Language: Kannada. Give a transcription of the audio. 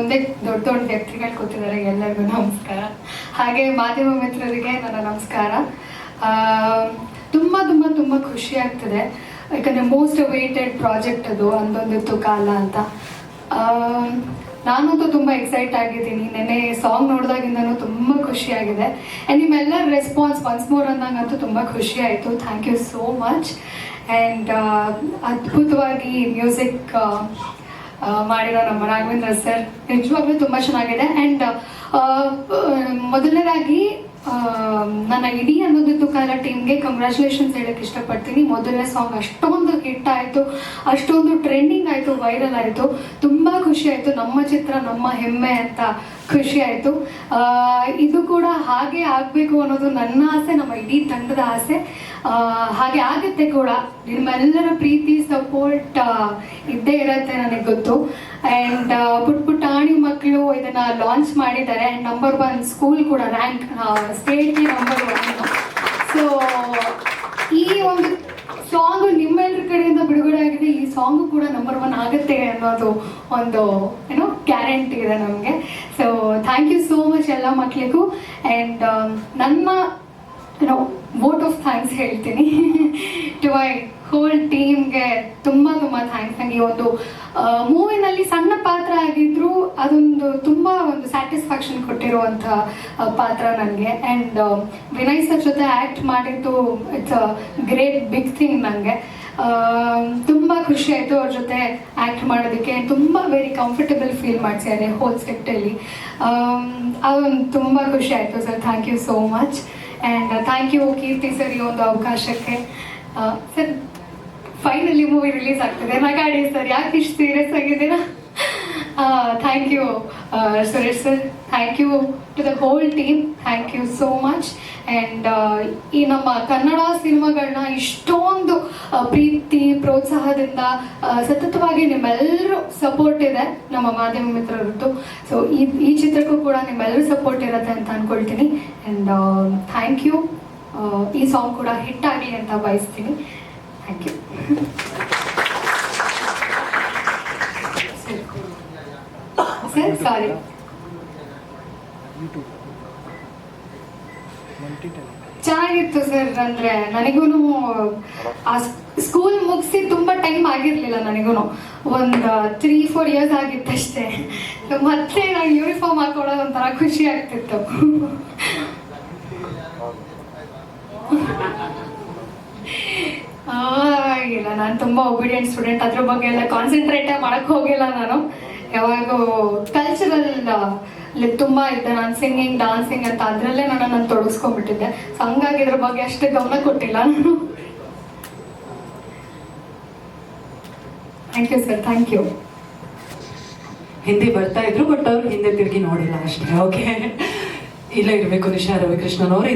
ಮುಂದೆ ದೊಡ್ಡ ದೊಡ್ಡ ವ್ಯಕ್ತಿಗಳು ಕೂತಿದ್ದಾರೆ, ಎಲ್ಲರಿಗೂ ನಮಸ್ಕಾರ. ಹಾಗೆ ಮಾಧ್ಯಮ ಮಿತ್ರರಿಗೆ ನನ್ನ ನಮಸ್ಕಾರ. ತುಂಬ ತುಂಬ ತುಂಬ ಖುಷಿ ಆಗ್ತದೆ. ಯಾಕಂದರೆ ಮೋಸ್ಟ್ ವೇಟೆಡ್ ಪ್ರಾಜೆಕ್ಟ್ ಅದು, ಅಂದೊಂದಿತ್ತು ಕಾಲ ಅಂತ. ನಾನಂತೂ ತುಂಬ ಎಕ್ಸೈಟ್ ಆಗಿದ್ದೀನಿ. ನೆನ್ನೆ ಸಾಂಗ್ ನೋಡಿದಾಗಿಂದನೂ ತುಂಬ ಖುಷಿಯಾಗಿದೆ ಆ್ಯಂಡ್ ನಿಮ್ಮೆಲ್ಲರ ರೆಸ್ಪಾನ್ಸ್ ಒನ್ಸ್ ಮೋರ್ ಅಂದಂಗಂತೂ ತುಂಬ ಖುಷಿ ಆಯಿತು. Thank you so much and ಅದ್ಭುತವಾಗಿ ಮ್ಯೂಸಿಕ್ ಮಾಡಿರೋ ನಮ್ಮ ರಾಘವೇಂದ್ರ ಸರ್ ನಿಜವಾಗ್ಲೂ ತುಂಬ ಚೆನ್ನಾಗಿದೆ. ಆ್ಯಂಡ್ ಮೊದಲನೇದಾಗಿ ನನ್ನ ಇಡೀ ಅನ್ನೋದಿತ್ತು ಕಾಲ ಟೀಮ್ಗೆ ಕಂಗ್ರ್ಯಾಚುಲೇಷನ್ಸ್ ಹೇಳಕ್ಕೆ ಇಷ್ಟಪಡ್ತೀನಿ. ಮೊದಲನೇ ಸಾಂಗ್ ಅಷ್ಟೊಂದು ಹಿಟ್ ಆಯಿತು, ಅಷ್ಟೊಂದು ಟ್ರೆಂಡಿಂಗ್ ಆಯಿತು ವೈರಲ್ ಆಯಿತು. ತುಂಬ ಖುಷಿ ಆಯಿತು. ನಮ್ಮ ಚಿತ್ರ, ನಮ್ಮ ಹೆಮ್ಮೆ ಅಂತ ಖುಷಿ ಆಯಿತು. ಇದು ಕೂಡ ಹಾಗೆ ಆಗಬೇಕು ಅನ್ನೋದು ನನ್ನ ಆಸೆ, ನಮ್ಮ ಇಡೀ ತಂಡದ ಆಸೆ. ಹಾಗೆ ಆಗುತ್ತೆ ಕೂಡ. ನಿಮ್ಮೆಲ್ಲರ ಪ್ರೀತಿ ಸಪೋರ್ಟ್ ಇದ್ದೇ ಇರತ್ತೆ ನನಗೆ ಗೊತ್ತು. ಆ್ಯಂಡ್ ಪುಟ್ ಪುಟಾಣಿ ಮಕ್ಕಳು ಇದನ್ನ ಲಾಂಚ್ ಮಾಡಿದ್ದಾರೆ. ಆ್ಯಂಡ್ ನಂಬರ್ ಒನ್ ಸ್ಕೂಲ್ ಕೂಡ ರ್ಯಾಂಕ್ ಸ್ಟೇಟ್ಗೆ ನಂಬರ್ ಒನ್ ಸೊ ಈ ಒಂದು ಸಾಂಗ್ ನಿಮ್ಮೆಲ್ಲರ ಕಡೆಯಿಂದ ಬಿಡುಗಡೆ ಆಗಿದೆ. ಈ ಸಾಂಗು ಕೂಡ ನಂಬರ್ ಒನ್ ಆಗುತ್ತೆ ಅನ್ನೋದು ಒಂದು ಏನೋ ಗ್ಯಾರಂಟಿ ಇದೆ ನಮಗೆ. So thank you so much ಎಲ್ಲ ಮಕ್ಕಳಿಗೂ ಆ್ಯಂಡ್ ನನ್ನ ಏನೋ ವೋಟ್ ಆಫ್ ಥ್ಯಾಂಕ್ಸ್ ಹೇಳ್ತೀನಿ. ಟು ಮೈ ಹೋಲ್ ಟೀಮ್ಗೆ ತುಂಬ ತುಂಬ ಥ್ಯಾಂಕ್ಸ್ ನನಗೆ ಒಂದು ಮೂವಿನಲ್ಲಿ ಸಣ್ಣ ಪಾತ್ರ ಆಗಿದ್ರು ಅದೊಂದು ತುಂಬ ಒಂದು ಸ್ಯಾಟಿಸ್ಫ್ಯಾಕ್ಷನ್ ಕೊಟ್ಟಿರುವಂಥ ಪಾತ್ರ ನನಗೆ ಆ್ಯಂಡ್ ವಿನಯ್ ಸರ್ ಜೊತೆ ಆ್ಯಕ್ಟ್ ಮಾಡಿದ್ದು it's a great big thing ನನಗೆ ತುಂಬ ಖುಷಿ ಆಯಿತು ಅವ್ರ ಜೊತೆ ಆ್ಯಕ್ಟ್ ಮಾಡೋದಕ್ಕೆ. ತುಂಬ ವೆರಿ ಕಂಫರ್ಟಬಲ್ ಫೀಲ್ ಮಾಡಿಸಿದ್ದಾರೆ ಹೋಲ್ ಸೆಟ್ಟಲ್ಲಿ ಅದೊಂದು ತುಂಬ ಖುಷಿ ಆಯಿತು sir thank you so much and thank you Keerthi sir ಈ ಒಂದು ಅವಕಾಶಕ್ಕೆ. ಸರ್ ಫೈನಲಿ ಮೂವಿ ರಿಲೀಸ್ ಆಗ್ತದೆ. ನಗಾಡಿ ಸರ್ ಯಾಕೆ ಇಷ್ಟು ಸೀರಿಯಸ್ ಆಗಿದ್ದೀರಾ thank you Suresh sir thank you to the whole team thank you so much and ಈ ನಮ್ಮ ಕನ್ನಡ ಸಿನಿಮಾಗಳನ್ನ ಇಷ್ಟೊಂದು ಪ್ರೀತಿ, ಪ್ರೋತ್ಸಾಹದಿಂದ ಸತತವಾಗಿ ನಿಮ್ಮೆಲ್ಲರೂ ಸಪೋರ್ಟ್ ಇದೆ ನಮ್ಮ ಮಾಧ್ಯಮ ಮಿತ್ರರದ್ದು. ಸೊ ಈ ಈ ಚಿತ್ರಕ್ಕೂ ಕೂಡ ನಿಮ್ಮೆಲ್ಲರೂ ಸಪೋರ್ಟ್ ಇರುತ್ತೆ ಅಂತ ಅನ್ಕೊಳ್ತೀನಿ. ಆ್ಯಂಡ್ ಥ್ಯಾಂಕ್ ಯು ಈ ಸಾಂಗ್ ಕೂಡ ಹಿಟ್ ಆಗಲಿ ಅಂತ ಬಯಸ್ತೀನಿ. ಥ್ಯಾಂಕ್ ಯು ಸರ್ ಸಾರಿ ಚೆನ್ನಾಗಿತ್ತು ಸರ್ ಅಂದ್ರೆ ನನಗೂ ಆ ಸ್ಕೂಲ್ ಮುಗಿಸಿ ತುಂಬಾ ಟೈಮ್ ಆಗಿರ್ಲಿಲ್ಲ ನನಗೂ ಒಂದು ತ್ರೀ ಫೋರ್ ಇಯರ್ಸ್ ಆಗಿತ್ತಷ್ಟೇ. ಮತ್ತೆ ನಾನು ಯೂನಿಫಾರ್ಮ್ ಹಾಕೊಳ್ಳೋದು ಒಂಥರ ಖುಷಿ ಆಗ್ತಿತ್ತು. ಆಗಿಲ್ಲ ನಾನು ತುಂಬಾ ಒಬಿಡಿಯಂಟ್ ಸ್ಟೂಡೆಂಟ್ ಅದ್ರ ಬಗ್ಗೆ ಎಲ್ಲ ಕಾನ್ಸಂಟ್ರೇಟ್ ಮಾಡಕ್ ಹೋಗಿಲ್ಲ ನಾನು. ಯಾವಾಗೂ ಕಲ್ಚರಲ್ ತುಂಬಾ ಇದ್ದೆ ನಾನು ಸಿಂಗಿಂಗ್ ಡಾನ್ಸಿಂಗ್ ಅಂತ ಅದ್ರಲ್ಲೇ ನಾನು ನಾನು ತೊಡಗಿಸ್ಕೊಂಡ್ಬಿಟ್ಟಿದ್ದೆ. ಸೊ ಹಂಗಾಗಿ ಇದ್ರ ಬಗ್ಗೆ ಅಷ್ಟು ಗಮನ ಕೊಟ್ಟಿಲ್ಲ ನಾನು. Thank you sir thank you Hindi ಬರ್ತಾ ಇದ್ರು ಬಟ್ ಅವ್ರು ಹಿಂದೆ ತಿರುಗಿ ನೋಡಿಲ್ಲ ಅಷ್ಟೇ. ಓಕೆ ಇಲ್ಲ ಇರಬೇಕು ನಿಶಾ ರವಿಕೃಷ್ಣನ್ ಅವರು